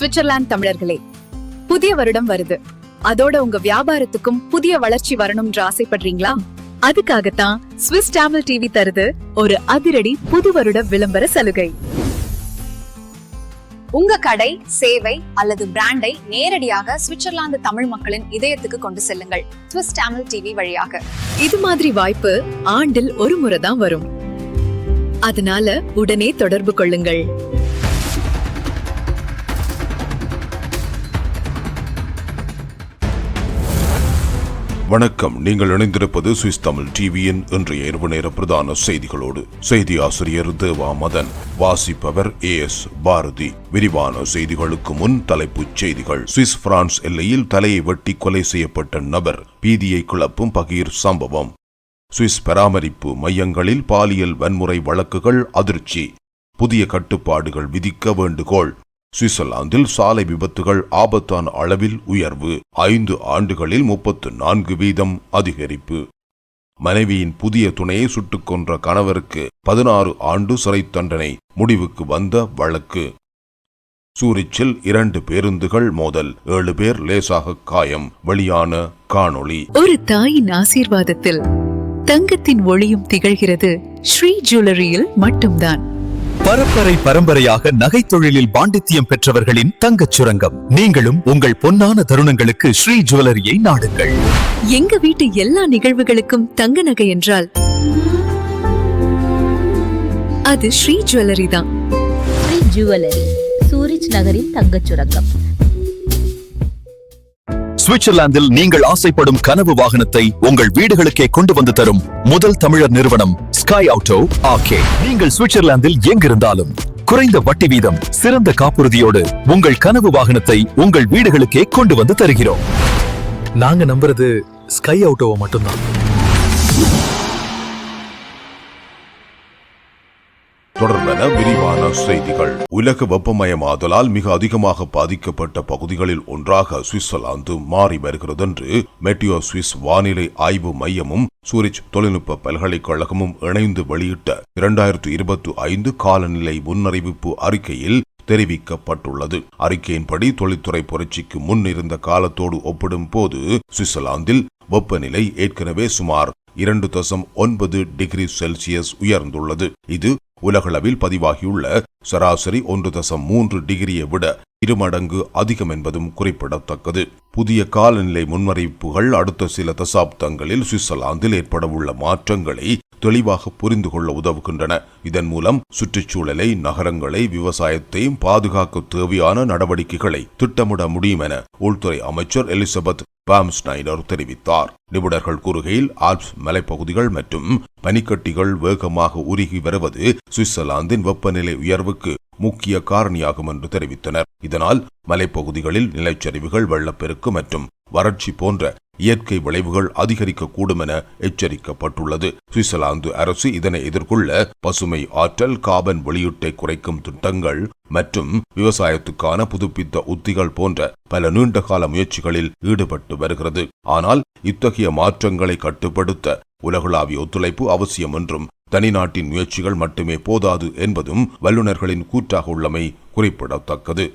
Switzerland தமிழர்களே புதிய வருடம் வருது. அதோட உங்க வியாபாரத்துக்கும் புதிய வளர்ச்சி வரணும்ன்ற ஆசைப்படுறீங்களா? அதுக்காகத்தான் ஸ்விஸ் டேமல் டிவி தருது ஒரு அதிரடி புது வருட விளம்பர சலுகை. உங்க கடை சேவை அல்லது பிராண்டை நேரடியாக சுவிட்சர்லாந்து தமிழ் மக்களின் இதயத்துக்கு கொண்டு செல்லுங்கள் ஸ்விஸ் டேமல் டிவி வழியாக. இது மாதிரி வாய்ப்பு ஆண்டில் ஒரு முறை தான் வரும். அதனால உடனே தொடர்பு கொள்ளுங்கள். வணக்கம். நீங்கள் இணைந்திருப்பது சுவிஸ் தமிழ் டிவியின் இன்றைய இரவு நேர பிரதான செய்திகளோடு. செய்தி ஆசிரியர் தேவா மதன் வாசிப்பவர் ஏ எஸ் பாரதி. விரிவான செய்திகளுக்கு முன் தலைப்புச் செய்திகள். சுவிஸ் பிரான்ஸ் எல்லையில் தலையை வெட்டி கொலை செய்யப்பட்ட நபர் பீதியை கிளப்பும் பகீர் சம்பவம். சுவிஸ் பராமரிப்பு மையங்களில் பாலியல் வன்முறை வழக்குகள் அதிர்ச்சி. புதிய கட்டுப்பாடுகள் விதிக்க வேண்டுகோள். சுவிட்சர்லாந்தில் சாலை விபத்துகள் ஆபத்தான அளவில் உயர்வு. ஐந்து ஆண்டுகளில் முப்பத்து நான்கு வீதம் அதிகரிப்பு. மனைவியின் புதிய துணையை சுட்டுக் கொன்ற கணவருக்கு பதினாறு ஆண்டு சிறை தண்டனை முடிவுக்கு வந்த வழக்கு. சூரிச்சில் இரண்டு பேருந்துகள் மோதல் ஏழு பேர் லேசாக காயம் வெளியான காணொளி. ஒரு தாயின் ஆசீர்வாதத்தில் தங்கத்தின் ஒளியும் திகழ்கிறது ஸ்ரீ ஜுவல்லரியில் மட்டும்தான். பரம்பரை பரம்பரையாக நகைத் தொழிலில் பாண்டித்தியம் பெற்றவர்களின் தங்கச் சுரங்கம். நீங்களும் உங்கள் பொன்னான தருணங்களுக்கு ஸ்ரீ ஜுவல்லரியை நாடுங்கள். எங்க வீட்டு எல்லா நிகழ்வுகளுக்கும் தங்க நகை என்றால்? அது ஸ்ரீ ஜுவல்லரி தான். ஸ்ரீ ஜுவல்லரி சூரிச் நகரின் தங்கச் சுரங்கம். சுவிட்சர்லாந்தில் நீங்கள் ஆசைப்படும் கனவு வாகனத்தை உங்கள் வீடுகளுக்கே கொண்டு வந்து தரும் முதல் தமிழர் நிறுவனம் ஸ்கை ஆட்டோ ஆகே நீங்கள் சுவிட்சர்லாந்தில் எங்கிருந்தாலும் குறைந்த வட்டி வீதம் சிறந்த காப்புறுதியோடு உங்கள் கனவு வாகனத்தை உங்கள் வீடுகளுக்கே கொண்டு வந்து தருகிறோம். நாங்க நம்புறது ஸ்கை ஆட்டோவை மட்டும்தான். தொடர்பென விரிவான செய்திகள். உலக வெப்பமயமாதலால் மிக அதிகமாக பாதிக்கப்பட்ட பகுதிகளில் ஒன்றாக சுவிட்சர்லாந்து மாறி வருகிறது என்று மெட்டியோ சுவிஸ் வானிலை ஆய்வு மையமும் சூரிச் தொழில்நுட்ப பல்கலைக்கழகமும் இணைந்து வெளியிட்ட இரண்டாயிரத்து இருபத்தி ஐந்து காலநிலை முன்னறிவிப்பு அறிக்கையில் தெரிவிக்கப்பட்டுள்ளது. அறிக்கையின்படி தொழில்துறை புரட்சிக்கு முன் இருந்த காலத்தோடு ஒப்பிடும் போது சுவிட்சர்லாந்தில் வெப்பநிலை ஏற்கனவே சுமார் இரண்டு தசம் ஒன்பது டிகிரி செல்சியஸ் உயர்ந்துள்ளது. இது உலகளவில் பதிவாகியுள்ள சராசரி ஒன்று தசம் மூன்று டிகிரியை விட இருமடங்கு அதிகம் என்பதும் குறிப்பிடத்தக்கது. புதிய காலநிலை முன்னறிவிப்புகள் அடுத்த சில தசாப்தங்களில் சுவிட்சர்லாந்தில் ஏற்படவுள்ள மாற்றங்களை தெளிவாக புரிந்து கொள்ள உதவுகின்றன. இதன் மூலம் சுற்றுச்சூழலை நகரங்களை விவசாயத்தையும் பாதுகாக்க தேவையான நடவடிக்கைகளை திட்டமிட முடியும் என உள்துறை அமைச்சர் எலிசபெத் பாம் ஸ்னைடர் தெரிவித்தார். நிபுணர்கள் கூறுகையில் ஆல்ப்ஸ் மலைப்பகுதிகள் மற்றும் பனிக்கட்டிகள் வேகமாக உருகி வருவது சுவிட்சர்லாந்தின் வெப்பநிலை உயர்வுக்கு முக்கிய காரணியாகும் என்று தெரிவித்தனர். இதனால் மலைப்பகுதிகளில் நிலச்சரிவுகள் வெள்ளப்பெருக்கு மற்றும் வறட்சி போன்ற இயற்கை விளைவுகள் அதிகரிக்கக்கூடும் என எச்சரிக்கப்பட்டுள்ளது. சுவிட்சர்லாந்து அரசு இதனை எதிர்கொள்ள பசுமை ஆற்றல் காபன் வெளியீட்டை குறைக்கும் திட்டங்கள் மற்றும் விவசாயத்துக்கான புதுப்பித்த உத்திகள் போன்ற பல நீண்டகால முயற்சிகளில் ஈடுபட்டு வருகிறது. ஆனால் இத்தகைய மாற்றங்களை கட்டுப்படுத்த உலகளாவிய ஒத்துழைப்பு அவசியம் என்றும் தனிநாட்டின் முயற்சிகள் மட்டுமே போதாது என்பதும் வல்லுநர்களின் கூற்றாக உள்ளமை குறிப்பிடத்தக்கது.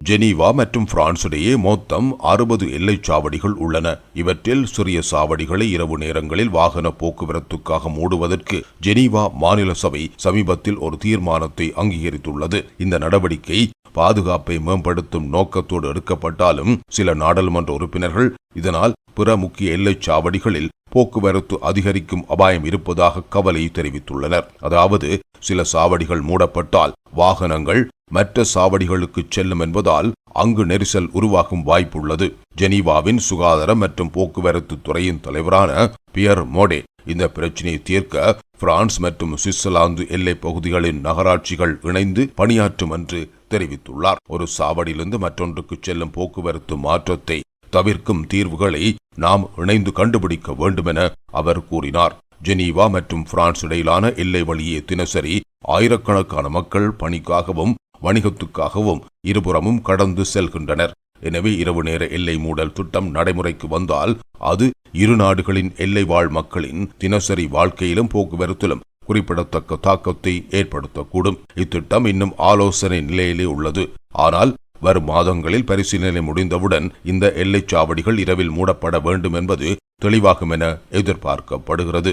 ஜெனீவா மற்றும் பிரான்சிடையே மொத்தம் அறுபது எல்லைச் சாவடிகள் உள்ளன. இவற்றில் சிறிய சாவடிகளை இரவு நேரங்களில் வாகன போக்குவரத்துக்காக மூடுவதற்கு ஜெனீவா மாநில சபை சமீபத்தில் ஒரு தீர்மானத்தை அங்கீகரித்துள்ளது. இந்த நடவடிக்கை பாதுகாப்பை மேம்படுத்தும் நோக்கத்தோடு எடுக்கப்பட்டாலும் சில நாடாளுமன்ற உறுப்பினர்கள் இதனால் பிற முக்கிய எல்லைச் சாவடிகளில் போக்குவரத்து அதிகரிக்கும் அபாயம் இருப்பதாக கவலை தெரிவித்துள்ளனர். அதாவது சில சாவடிகள் மூடப்பட்டால் வாகனங்கள் மற்ற சாவடிகளுக்கு செல்லும் என்பதால் அங்கு நெரிசல் உருவாகும் வாய்ப்புள்ளது. ஜெனீவாவின் சுகாதார மற்றும் போக்குவரத்து துறையின் தலைவரான பியர் மோடே இந்த பிரச்சினையை தீர்க்க பிரான்ஸ் மற்றும் சுவிட்சர்லாந்து எல்லை பகுதிகளின் நகராட்சிகள் இணைந்து பணியாற்றும் என்று தெரிவித்துள்ளார். ஒரு சாவடியிலிருந்து மற்றொன்றுக்கு செல்லும் போக்குவரத்து மாற்றத்தை தவிர்க்கும் தீர்வுகளை நாம் இணைந்து கண்டுபிடிக்க வேண்டுமென அவர் கூறினார். ஜெனீவா மற்றும் பிரான்ஸ் இடையிலான எல்லை வழியே தினசரி ஆயிரக்கணக்கான மக்கள் பணிக்காகவும் வணிகத்துக்காகவும் இருபுறமும் கடந்து செல்கின்றனர். எனவே இரவு நேர எல்லை மூடல் திட்டம் நடைமுறைக்கு வந்தால் அது இரு நாடுகளின் எல்லை வாழ் மக்களின் தினசரி வாழ்க்கையிலும் போக்குவரத்திலும் குறிப்பிடத்தக்க தாக்கத்தை ஏற்படுத்தக்கூடும். இத்திட்டம் இன்னும் ஆலோசனை நிலையிலே உள்ளது. ஆனால் வரும் மாதங்களில் பரிசீலனை முடிந்தவுடன் இந்த எல்லைச் சாவடிகள் இரவில் மூடப்பட வேண்டும் என்பது தெளிவாகும் என எதிர்பார்க்கப்படுகிறது.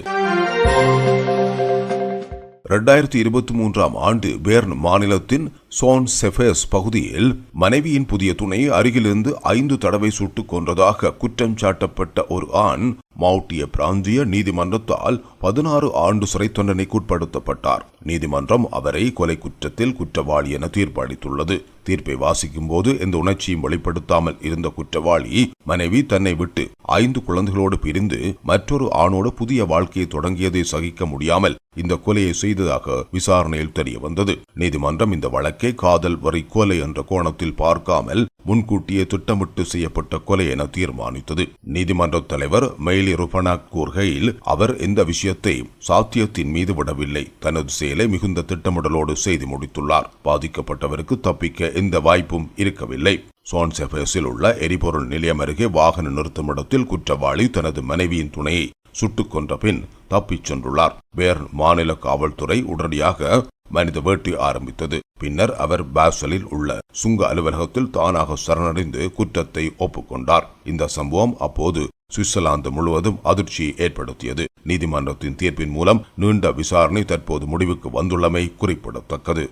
இரண்டாயிரத்தி இருபத்தி மூன்றாம் ஆண்டு பேர்ன் மாநிலத்தின் சோன் செஃபேஸ் பகுதியில் மனைவியின் புதிய துணை அருகிலிருந்து ஐந்து தடவை சுட்டுக் கொன்றதாக குற்றம் சாட்டப்பட்ட ஒரு ஆண் மவுட்டிய பிராந்திய நீதிமன்றத்தால் பதினாறு ஆண்டு சிறை தண்டனைக்குட்படுத்தப்பட்டார் நீதிமன்றம் அவரை கொலை குற்றத்தில் குற்றவாளி என தீர்ப்பளித்துள்ளது. தீர்ப்பை வாசிக்கும் போது எந்த உணர்ச்சியும் வெளிப்படுத்தாமல் இருந்த குற்றவாளி மனைவி தன்னை விட்டு ஐந்து குழந்தைகளோடு பிரிந்து மற்றொரு ஆணோடு புதிய வாழ்க்கையை தொடங்கியதை சகிக்க முடியாமல் இந்த கொலையை செய்ததாக விசாரணையில் தெரிய வந்தது நீதிமன்றம் இந்த வழக்கை காதல் வரி கொலை என்ற கோணத்தில் பார்க்காமல் முன்கூட்டியே திட்டமிட்டு செய்யப்பட்ட கொலை என தீர்மானித்தது. நீதிமன்ற தலைவர் மெய்லி ருபனாக் கூறுகையில் அவர் இந்த விஷயத்தை சாத்தியத்தின் மீது விடவில்லை. தனது செயலை மிகுந்த திட்டமிடலோடு செய்து முடித்துள்ளார். பாதிக்கப்பட்டவருக்கு தப்பிக்க எந்த வாய்ப்பும் இருக்கவில்லை. சோன்செஃபேஸில் உள்ள எரிபொருள் நிலையம் அருகே வாகன நிறுத்துமிடத்தில் குற்றவாளி தனது மனைவியின் துணையை சுட்டுக் கொன்ற பின் தப்பிச் சென்றுள்ளார். பேர்ன் மாநில காவல்துறை உடனடியாக மனித வேட்டை ஆரம்பித்தது. பின்னர் அவர் பாசலில் உள்ள சுங்க அலுவலகத்தில் தானாக சரணடைந்து குற்றத்தை ஒப்புக்கொண்டார். இந்த சம்பவம் அப்போது சுவிட்சர்லாந்து முழுவதும் அதிர்ச்சியை ஏற்படுத்தியது. நீதிமன்றத்தின் தீர்ப்பின் மூலம் நீண்ட விசாரணை தற்போது முடிவுக்கு வந்துள்ளமை குறிப்பிடத்தக்கது.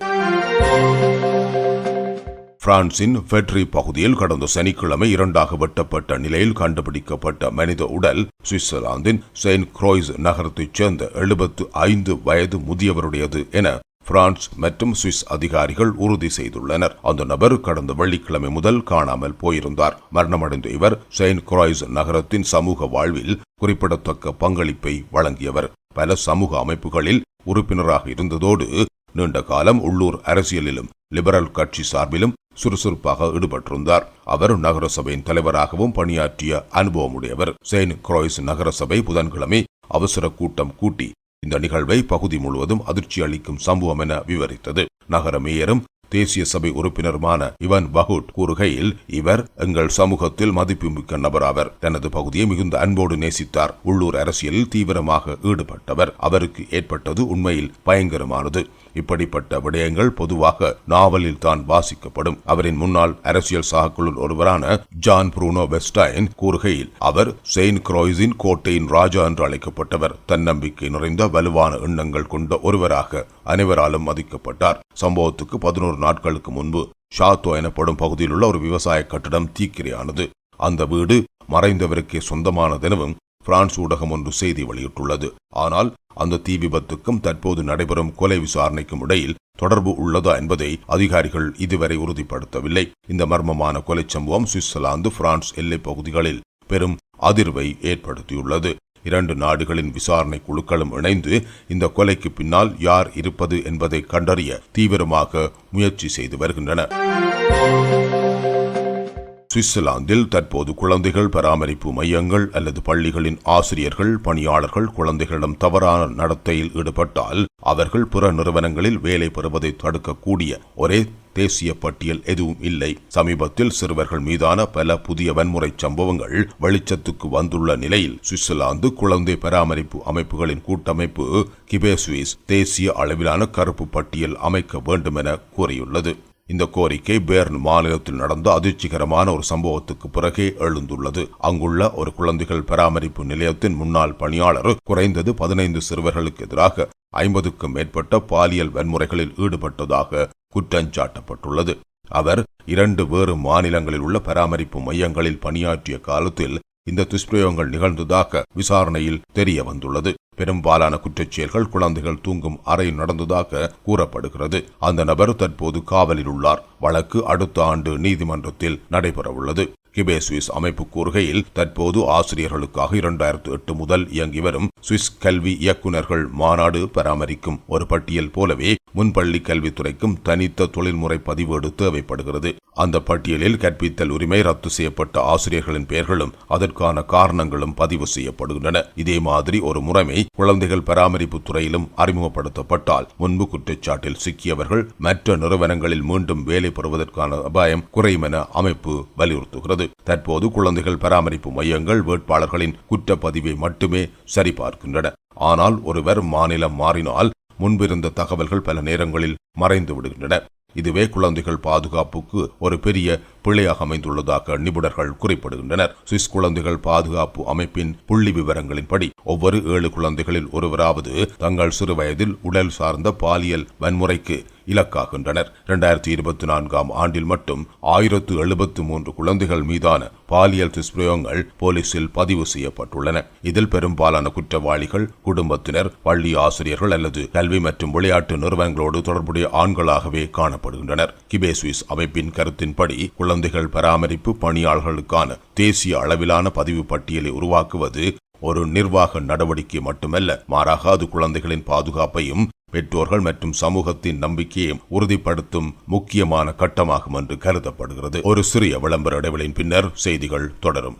பிரான்சின் ஃபெட்ரி பகுதியில் கடந்த சனிக்கிழமை இரண்டாக வெட்டப்பட்ட நிலையில் கண்டுபிடிக்கப்பட்ட மனித உடல் சுவிட்சர்லாந்தின் செயின்ட் குரோய்ஸ் நகரத்தைச் சேர்ந்த எழுபத்து ஐந்து வயது முதியவருடையது என பிரான்ஸ் மற்றும் சுவிஸ் அதிகாரிகள் உறுதி செய்துள்ளனர். அந்த நபர் கடந்த வெள்ளிக்கிழமை முதல் காணாமல் போயிருந்தார். மரணமடைந்த இவர் செயின்ட் குராய்ஸ் நகரத்தின் சமூக வாழ்வில் குறிப்பிடத்தக்க பங்களிப்பை வழங்கியவர். பல சமூக அமைப்புகளில் உறுப்பினராக இருந்ததோடு நீண்ட காலம் உள்ளூர் அரசியலிலும் லிபரல் கட்சி சார்பிலும் சுறுசுறுப்பாக ஈடுபட்டிருந்தார். அவர் நகரசபையின் தலைவராகவும் பணியாற்றிய அனுபவமுடையவர். செயின்ட் குரோய்ஸ் நகரசபை புதன்கிழமை அவசர கூட்டம் கூட்டி இந்த நிகழ்வை பகுதி முழுவதும் அதிர்ச்சி அளிக்கும் சம்பவம் என விவரித்தது. நகர மேயரும் தேசிய சபை உறுப்பினருமான இவன் பகுட் கூறுகையில் இவர் எங்கள் சமூகத்தில் மதிப்புமிக்க நபராவர். தனது பகுதியை மிகுந்த அன்போடு நேசித்தார். உள்ளூர் அரசியலில் தீவிரமாக ஈடுபட்டவர். அவருக்கு ஏற்பட்டது உண்மையில் பயங்கரமானது. இப்படிப்பட்ட விடயங்கள் பொதுவாக நாவலில் தான் வாசிக்கப்படும். அவரின் முன்னாள் அரசியல் சகாக்களுள் ஒருவரான ஜான் புரூனோ வெஸ்டைன் கூறுகையில் அவர் செயின்ட் குரோய்ஸின் கோட்டையின் ராஜா என்று அழைக்கப்பட்டவர். தன்னம்பிக்கை நிறைந்த வலுவான எண்ணங்கள் கொண்ட ஒருவராக அனைவராலும் மதிக்கப்பட்டார். சம்பவத்துக்கு பதினோரு நாட்களுக்கு முன்பு ஷாத்தோ எனப்படும் பகுதியில் உள்ள ஒரு விவசாய கட்டடம் தீக்கிரையானது. அந்த வீடு மறைந்தவருக்கே சொந்தமானதெனவும் பிரான்ஸ் ஊடகம் ஒன்று செய்தி வெளியிட்டுள்ளது. ஆனால் அந்த தீ விபத்துக்கும் தற்போது நடைபெறும் கொலை விசாரணைக்கும் இடையில் தொடர்பு உள்ளதா என்பதை அதிகாரிகள் இதுவரை உறுதிப்படுத்தவில்லை. இந்த மர்மமான கொலை சம்பவம் சுவிட்சர்லாந்து பிரான்ஸ் எல்லைப் பகுதிகளில் பெரும் அதிர்வை ஏற்படுத்தியுள்ளது. இரண்டு நாடுகளின் விசாரணை குழுக்களும் இணைந்து இந்த கொலைக்கு பின்னால் யார் இருப்பது என்பதை கண்டறிய தீவிரமாக முயற்சி செய்து வருகின்றன. சுவிட்சர்லாந்தில் தற்போது குழந்தைகள் பராமரிப்பு மையங்கள் அல்லது பள்ளிகளின் ஆசிரியர்கள் பணியாளர்கள் குழந்தைகளிடம் தவறான நடத்தையில் ஈடுபட்டால் அவர்கள் பிற நிறுவனங்களில் வேலை பெறுவதை தடுக்கக்கூடிய ஒரே தேசிய பட்டியல் எதுவும் இல்லை. சமீபத்தில் சிறுவர்கள் மீதான பல புதிய வன்முறை சம்பவங்கள் வெளிச்சத்துக்கு வந்துள்ள நிலையில் சுவிட்சர்லாந்து குழந்தை பராமரிப்பு அமைப்புகளின் கூட்டமைப்பு கிபேசுவிஸ் தேசிய அளவிலான கருப்பு பட்டியல் அமைக்க வேண்டும் என கூறியுள்ளது. இந்த கோரிக்கை பேர்ன் மாநிலத்தில் நடந்த அதிர்ச்சிகரமான ஒரு சம்பவத்துக்கு பிறகே எழுந்துள்ளது. அங்குள்ள ஒரு குழந்தைகள் பராமரிப்பு நிலையத்தின் முன்னாள் பணியாளர் குறைந்தது பதினைந்து சிறுவர்களுக்கு எதிராக ஐம்பதுக்கும் மேற்பட்ட பாலியல் வன்முறைகளில் ஈடுபட்டதாக குற்றஞ்சாட்டப்பட்டுள்ளது அவர் இரண்டு வேறு மாநிலங்களில் உள்ள பராமரிப்பு மையங்களில் பணியாற்றிய காலத்தில் இந்த துஷ்பிரயோகங்கள் நிகழ்ந்ததாக விசாரணையில் தெரிய வந்துள்ளது. பெரும்பாலான குற்றச்செயல்கள் குழந்தைகள் தூங்கும் அறையில் நடந்ததாக கூறப்படுகிறது. அந்த நபர் தற்போது காவலில் உள்ளார். வழக்கு அடுத்த ஆண்டு நீதிமன்றத்தில் நடைபெறவுள்ளது. கிபே சுவிஸ் அமைப்பு கூறுகையில் தற்போது ஆசிரியர்களுக்காக இரண்டாயிரத்து எட்டு முதல் இயங்கி வரும் சுவிஸ் கல்வி இயக்குநர்கள் மாநாடு பராமரிக்கும் ஒரு பட்டியல் போலவே முன்பள்ளி கல்வித்துறைக்கும் தனித்த தொழில்முறை பதிவேடு தேவைப்படுகிறது. அந்த பட்டியலில் கற்பித்தல் உரிமை ரத்து செய்யப்பட்ட ஆசிரியர்களின் பெயர்களும் அதற்கான காரணங்களும் பதிவு செய்யப்படுகின்றன. இதே மாதிரி ஒரு முறைமை குழந்தைகள் பராமரிப்பு துறையிலும் அறிமுகப்படுத்தப்பட்டால் முன்பு குற்றச்சாட்டில் சிக்கியவர்கள் மற்ற நிறுவனங்களில் மீண்டும் வேலை பெறுவதற்கான அபாயம் குறையும் என அமைப்பு வலியுறுத்துகிறது. தற்போது குழந்தைகள் பராமரிப்பு மையங்கள் வேட்பாளர்களின் குற்றப்பதிவை மட்டுமே சரிபார்க்கின்றன. ஆனால் ஒருவர் மாநிலம் மாறினால் முன்பிருந்த தகவல்கள் பல நேரங்களில் மறைந்து விடுகின்றன இதுவே குழந்தைகள் பாதுகாப்புக்கு ஒரு பெரிய பிழையாக அமைந்துள்ளதாக நிபுணர்கள் குறிப்பிடுகின்றனர். சுவிஸ் குழந்தைகள் பாதுகாப்பு அமைப்பின் புள்ளி விவரங்களின்படி ஒவ்வொரு ஏழு குழந்தைகளில் ஒருவராவது தங்கள் சிறு வயதில் உடல் சார்ந்த பாலியல் வன்முறைக்கு இலக்காகின்றனர். இரண்டாயிரத்தி இருபத்தி நான்காம் ஆண்டில் மட்டும் ஆயிரத்து எழுபத்து மூன்று குழந்தைகள் மீதான பாலியல் துஷ்பிரயோகங்கள் போலீசில் பதிவு செய்யப்பட்டுள்ளன. இதில் பெரும்பாலான குற்றவாளிகள் குடும்பத்தினர் பள்ளி ஆசிரியர்கள் அல்லது கல்வி மற்றும் விளையாட்டு நிறுவனங்களோடு தொடர்புடைய ஆண்களாகவே காணப்படுகின்றனர். கிபே சுவிஸ் அமைப்பின் கருத்தின்படி குழந்தை குழந்தைகள் பராமரிப்பு பணியாளர்களுக்கான தேசிய அளவிலான பதிவு பட்டியலை உருவாக்குவது ஒரு நிர்வாக நடவடிக்கை மட்டுமல்ல மாறாக அது குழந்தைகளின் பாதுகாப்பையும் பெற்றோர்கள் மற்றும் சமூகத்தின் நம்பிக்கையை உறுதிப்படுத்தும் முக்கியமான கட்டமாகும் என்று கருதப்படுகிறது. ஒரு சிறிய விளம்பர இடைவெளியின் பின்னர் செய்திகள் தொடரும்.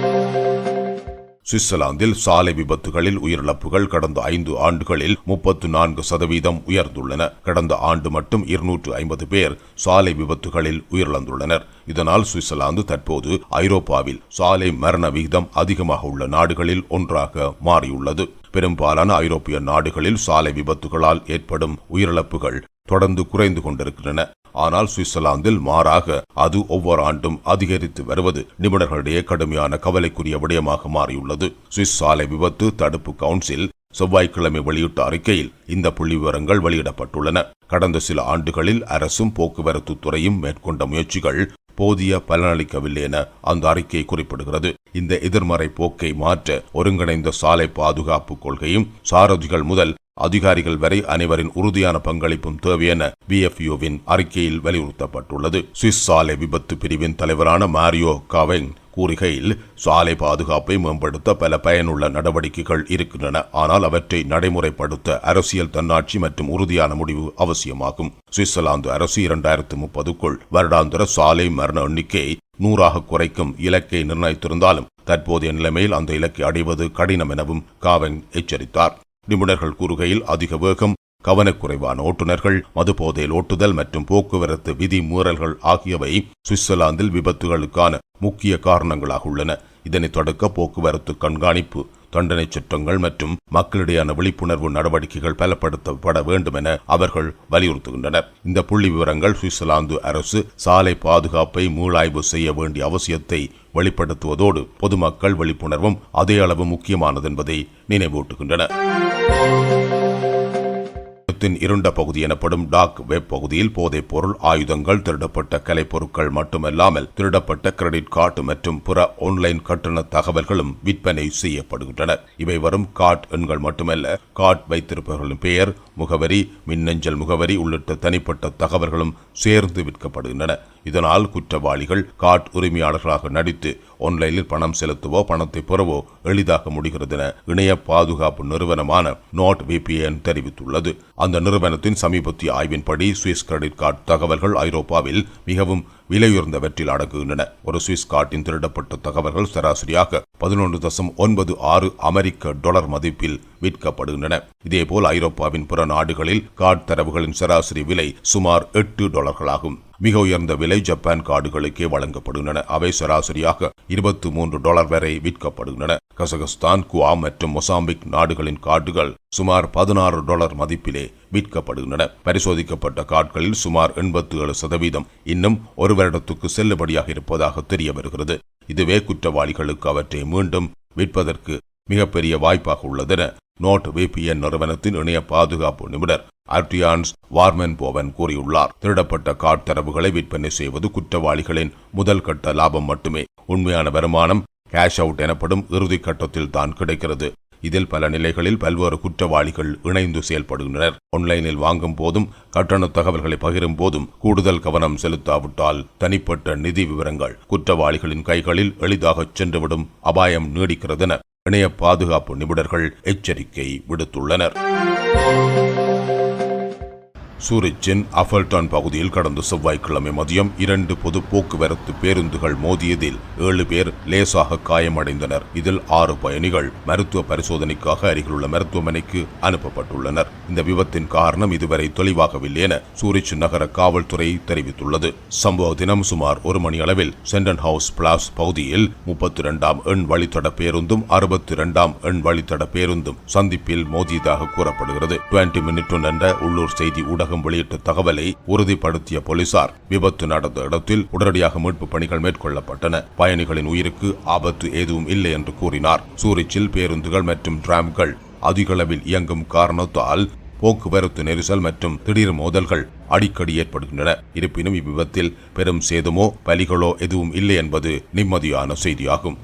சுவிட்சர்லாந்தில் சாலை விபத்துகளில் உயிரிழப்புகள் கடந்த ஐந்து ஆண்டுகளில் முப்பத்து நான்கு சதவீதம் உயர்ந்துள்ளன. கடந்த ஆண்டு மட்டும் இருநூற்று ஐம்பது பேர் சாலை விபத்துகளில் உயிரிழந்துள்ளனர். இதனால் சுவிட்சர்லாந்து தற்போது ஐரோப்பாவில் சாலை மரண விகிதம் அதிகமாக உள்ள நாடுகளில் ஒன்றாக மாறியுள்ளது. பெரும்பாலான ஐரோப்பிய நாடுகளில் சாலை விபத்துகளால் ஏற்படும் உயிரிழப்புகள் தொடர்ந்து குறைந்து கொண்டிருக்கின்றன. ஆனால் சுவிட்சர்லாந்தில் மாறாக அது ஒவ்வொரு ஆண்டும் அதிகரித்து வருவது நிபுணர்களிடையே கடுமையான கவலைக்குரிய விடயமாக மாறியுள்ளது. சுவிஸ் சாலை விபத்து தடுப்பு கவுன்சில் செவ்வாய்க்கிழமை வெளியிட்ட அறிக்கையில் இந்த புள்ளி விவரங்கள் வெளியிடப்பட்டுள்ளன. கடந்த சில ஆண்டுகளில் அரசும் போக்குவரத்து துறையும் மேற்கொண்ட முயற்சிகள் போதிய பலனளிக்கவில்லை என அந்த அறிக்கை குறிப்பிடுகிறது. இந்த எதிர்மறை போக்கை மாற்ற ஒருங்கிணைந்த சாலை பாதுகாப்பு கொள்கையும் சாரதிகள் முதல் அதிகாரிகள் வரை அனைவரின் உறுதியான பங்களிப்பும் தேவை என பிஎஃப்யூவின் அறிக்கையில் வலியுறுத்தப்பட்டுள்ளது. சுவிஸ் சாலை விபத்து பிரிவின் தலைவரான மாரியோ காவென் கூறுகையில் சாலை பாதுகாப்பை மேம்படுத்த பல பயனுள்ள நடவடிக்கைகள் இருக்கின்றன. ஆனால் அவற்றை நடைமுறைப்படுத்த அரசியல் தன்னாட்சி மற்றும் உறுதியான முடிவு அவசியமாகும். சுவிட்சர்லாந்து அரசு இரண்டாயிரத்து முப்பதுக்குள் வருடாந்திர சாலை மரண எண்ணிக்கையை நூறாக குறைக்கும் இலக்கை நிர்ணயித்திருந்தாலும் தற்போதைய நிலைமையில் அந்த இலக்கை அடைவது கடினம் எனவும் காவன் எச்சரித்தார். நிபுணர்கள் கூறுகையில் அதிக வேகம் கவனக்குறைவான ஓட்டுநர்கள் மதுபோதையில் ஓட்டுதல் மற்றும் போக்குவரத்து விதி மீறல்கள் ஆகியவை சுவிட்சர்லாந்தில் விபத்துகளுக்கான முக்கிய காரணங்களாக உள்ளன. இதனை தடுக்க போக்குவரத்து கண்காணிப்பு தண்டனை சட்டங்கள் மற்றும் மக்களிடையான விழிப்புணர்வு நடவடிக்கைகள் பலப்படுத்தப்பட வேண்டும் என அவர்கள் வலியுறுத்துகின்றனர். இந்த புள்ளி விவரங்கள் சுவிட்சர்லாந்து அரசு சாலை பாதுகாப்பை மீளாய்வு செய்ய வேண்டிய அவசியத்தை வெளிப்படுத்துவதோடு பொதுமக்கள் விழிப்புணர்வும் அதே அளவு முக்கியமானது என்பதை நினைவூட்டுகின்றன. உலகத்தின் இருண்ட பகுதி எனப்படும் டாக் வெப் பகுதியில் போதைப் பொருள் ஆயுதங்கள் திருடப்பட்ட கலைப்பொருட்கள் மட்டுமல்லாமல் திருடப்பட்ட கிரெடிட் கார்டு மற்றும் பிற ஆன்லைன் கட்டண தகவல்களும் விற்பனை செய்யப்படுகின்றன. இவை வரும் கார்ட் எண்கள் மட்டுமல்ல கார்ட் வைத்திருப்பவர்களின் பெயர் முகவரி மின்னஞ்சல் முகவரி உள்ளிட்ட தனிப்பட்ட தகவல்களும் சேர்ந்து விற்கப்படுகின்றன. இதனால் குற்றவாளிகள் கார்ட் உரிமையாளர்களாக நடித்து ஆன்லைனில் பணம் செலுத்தவோ பணத்தை பெறவோ எளிதாக முடிகிறது என இணைய பாதுகாப்பு நிறுவனமான நோட் விபிஎன் தெரிவித்துள்ளது. அந்த நிறுவனத்தின் சமீபத்திய ஆய்வின்படி சுவிஸ் கிரெடிட் கார்டு தகவல்கள் ஐரோப்பாவில் மிகவும் விலையுயர்ந்தவற்றில் அடங்குகின்றன. ஒரு சுவிஸ் கார்டின் திருடப்பட்ட தகவல்கள் சராசரியாக பதினொன்று தசம் ஒன்பது ஆறு அமெரிக்க டாலர் மதிப்பில் விற்கப்படுகின்றன. இதேபோல் ஐரோப்பாவின் பிற நாடுகளில் கார்டு தரவுகளின் சராசரி விலை சுமார் எட்டு டாலர்களாகும். மிக உயர்ந்த விலை ஜப்பான் கார்டுகளுக்கே வழங்கப்படுகின்றன. அவை சராசரியாக இருபத்தி மூன்று டாலர் வரை விற்கப்படுகின்றன. கசகஸ்தான் குவாம் மற்றும் மொசாம்பிக் நாடுகளின் கார்டுகள் சுமார் பதினாறு டாலர் மதிப்பிலே விற்கப்படுகின்றன. பரிசோதிக்கப்பட்ட கார்டுகளில் சுமார் எண்பத்தி ஏழு சதவீதம் இன்னும் ஒரு வருடத்துக்கு செல்லுபடியாக இருப்பதாக தெரிய வருகிறது இதுவே குற்றவாளிகளுக்கு அவற்றை மீண்டும் விற்பதற்கு மிகப்பெரிய வாய்ப்பாக உள்ளதென நோட் விபிஎன் நிறுவனத்தின் இணைய பாதுகாப்பு நிபுணர் அர்டியான்ஸ் வார்மன் போவன் கூறியுள்ளார். திருடப்பட்ட கார்டு தரவுகளை விற்பனை செய்வது குற்றவாளிகளின் முதல் கட்ட லாபம் மட்டுமே. உண்மையான வருமானம் கேஷ் அவுட் எனப்படும் இறுதி கட்டத்தில் தான் கிடைக்கிறது. இதில் பல நிலைகளில் பல்வேறு குற்றவாளிகள் இணைந்து செயல்படுகின்றனர். ஆன்லைனில் வாங்கும் போதும் கட்டண தகவல்களை பகிரும் போதும் கூடுதல் கவனம் செலுத்தாவிட்டால் தனிப்பட்ட நிதி விவரங்கள் குற்றவாளிகளின் கைகளில் எளிதாக சென்றுவிடும் அபாயம் நீடிக்கிறதென இணைய பாதுகாப்பு நிபுணர்கள் எச்சரிக்கை விடுத்துள்ளனர். சூரிச்சின் அஃபல்டான் பகுதியில் கடந்த செவ்வாய்க்கிழமை மதியம் இரண்டு பொது போக்குவரத்து பேருந்துகள் மோதியதில் ஏழு பேர் லேசாக காயமடைந்தனர். இதில் ஆறு பயணிகள் மருத்துவ பரிசோதனைக்காக அருகிலுள்ள மருத்துவமனைக்கு அனுப்பப்பட்டுள்ளனர். இந்த விபத்தின் காரணம் இதுவரை தெளிவாகவில்லை என சூரிச் நகர காவல்துறை தெரிவித்துள்ளது. சம்பவ தினம் சுமார் ஒரு மணி அளவில் சென்டன் ஹவுஸ் பிளாஸ் பகுதியில் முப்பத்தி இரண்டாம் எண் வழித்தட பேருந்தும் அறுபத்தி இரண்டாம் எண் வழித்தட பேருந்தும் சந்திப்பில் மோதியதாக கூறப்படுகிறது. டுவெண்டி மினிட் என்ற உள்ளூர் செய்தி ஊடக ஊடகம் வெளியிட்ட தகவலை உறுதிப்படுத்திய போலீசார் விபத்து நடந்த இடத்தில் உடனடியாக மீட்பு பணிகள் மேற்கொள்ளப்பட்டன. பயணிகளின் உயிருக்கு ஆபத்து எதுவும் இல்லை என்று கூறினார். சூரிச்சில் பேருந்துகள் மற்றும் டிராம்கள் அதிகளவில் இயங்கும் காரணத்தால் போக்குவரத்து நெரிசல் மற்றும் திடீர் மோதல்கள் அடிக்கடி ஏற்படுகின்றன. இருப்பினும் இவ்விபத்தில் பெரும் சேதமோ பலிகளோ எதுவும் இல்லை என்பது நிம்மதியான செய்தியாகும்.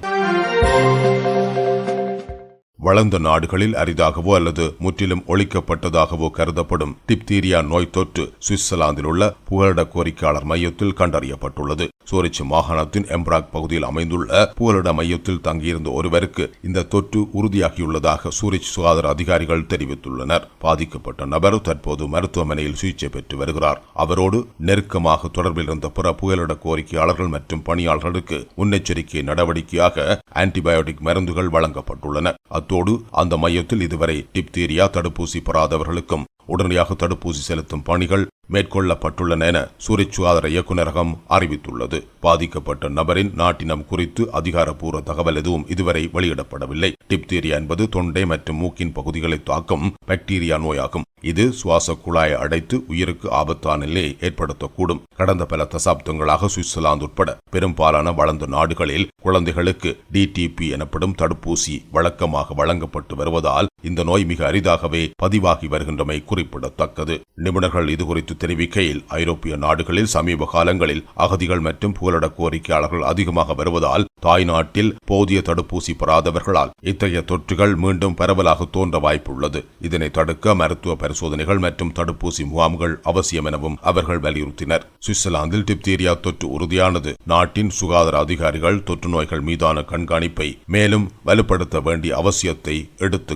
வளர்ந்த நாடுகளில் அரிதாகவோ அல்லது முற்றிலும் ஒழிக்கப்பட்டதாகவோ கருதப்படும் டிப்தீரியா நோய் தொற்று சுவிட்சர்லாந்தில் உள்ள புகலிட கோரிக்கையாளர் மையத்தில் கண்டறியப்பட்டுள்ளது. சூரிச் மாகாணத்தின் எம்ப்ராக் பகுதியில் அமைந்துள்ள புகலிட மையத்தில் தங்கியிருந்த ஒருவருக்கு இந்த தொற்று உறுதியாகியுள்ளதாக சூரிச் சுகாதார அதிகாரிகள் தெரிவித்துள்ளனர். பாதிக்கப்பட்ட நபர் தற்போது மருத்துவமனையில் சிகிச்சை பெற்று வருகிறார். அவரோடு நெருக்கமாக தொடர்பில் இருந்த பிற புகலிட கோரிக்கையாளர்கள் மற்றும் பணியாளர்களுக்கு முன்னெச்சரிக்கை நடவடிக்கையாக ஆன்டிபயோட்டிக் மருந்துகள் வழங்கப்பட்டுள்ளன. அத்தோடு அந்த மையத்தில் இதுவரை டிப்தீரியா தடுப்பூசி பெறாதவர்களுக்கும் உடனடியாக தடுப்பூசி செலுத்தும் பணிகள் மேற்கொள்ளப்பட்டுள்ளன என சூரிச் சுகாதார இயக்குநரகம் அறிவித்துள்ளது. பாதிக்கப்பட்ட நபரின் நாட்டினம் குறித்து அதிகாரப்பூர்வ தகவல் எதுவும் இதுவரை வெளியிடப்படவில்லை. டிப்தீரியா என்பது தொண்டை மற்றும் மூக்கின் பகுதிகளை தாக்கும் பாக்டீரியா நோயாகும். இது சுவாச குழாயை அடைத்து உயிருக்கு ஆபத்தான நிலையை ஏற்படுத்தக்கூடும். கடந்த பல தசாப்தங்களாக சுவிட்சர்லாந்து உட்பட பெரும்பாலான வளர்ந்த நாடுகளில் குழந்தைகளுக்கு டிடிபி எனப்படும் தடுப்பூசி வழக்கமாக வழங்கப்பட்டு வருவதால் இந்த நோய் மிக அரிதாகவே பதிவாகி வருகின்றமை குறிப்பிடத்தக்கது. நிபுணர்கள் இதுகுறித்து தெரிவிக்கையில் ஐரோப்பிய நாடுகளில் சமீப காலங்களில் அகதிகள் மற்றும் புகலிட கோரிக்கையாளர்கள் அதிகமாக வருவதால் தாய்நாட்டில் போதிய தடுப்பூசி பெறாதவர்களால் இத்தகைய தொற்றுகள் மீண்டும் பரவலாக தோன்ற வாய்ப்புள்ளது. இதனை தடுக்க மருத்துவ பரிசோதனைகள் மற்றும் தடுப்பூசி முகாம்கள் அவசியம் எனவும் அவர்கள் வலியுறுத்தினர். சுவிட்சர்லாந்தில் டிப்தீரியா தொற்று உறுதியானது. நாட்டின் சுகாதார அதிகாரிகள் தொற்று நோய்கள் மீதான கண்காணிப்பை மேலும் வலுப்படுத்த வேண்டிய அவசியத்தை எடுத்து